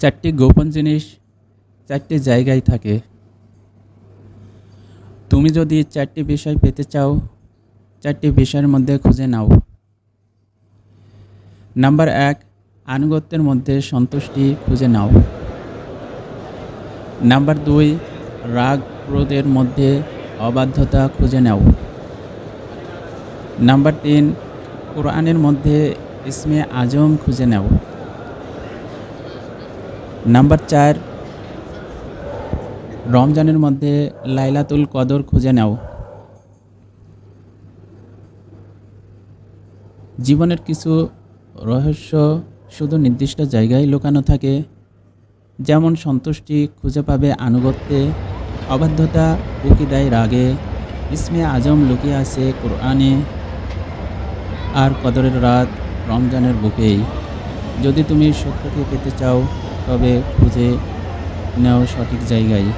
চারটি গোপন জিনিস চারটি জায়গায় থাকে। তুমি যদি চারটি বিষয় পেতে চাও, চারটি বিষয়ের মধ্যে খুঁজে নাও। নাম্বার এক, আনুগত্যের মধ্যে সন্তুষ্টি খুঁজে নাও। নাম্বার দুই, রাগ ক্রোধের মধ্যে অবাধ্যতা খুঁজে নাও। নাম্বার তিন, কোরআনের মধ্যে ইসমে আজম খুঁজে নাও। নাম্বার চার, রমজানের মধ্যে লাইলাতুল কদর খুঁজে নাও। জীবনের কিছু রহস্য শুধু নির্দিষ্ট জায়গায় লুকানো থাকে, যেমন সন্তুষ্টি খুঁজে পাবে আনুগত্যে, অবাধ্যতা উকি দেয় রাগে, ইসমে আজম লুকিয়ে আছে কোরআনে, আর কদরের রাত রমজানের বুকেই। যদি তুমি সত্যকে পেতে চাও তবে খুঁজে নেওয়া সঠিক জায়গায়।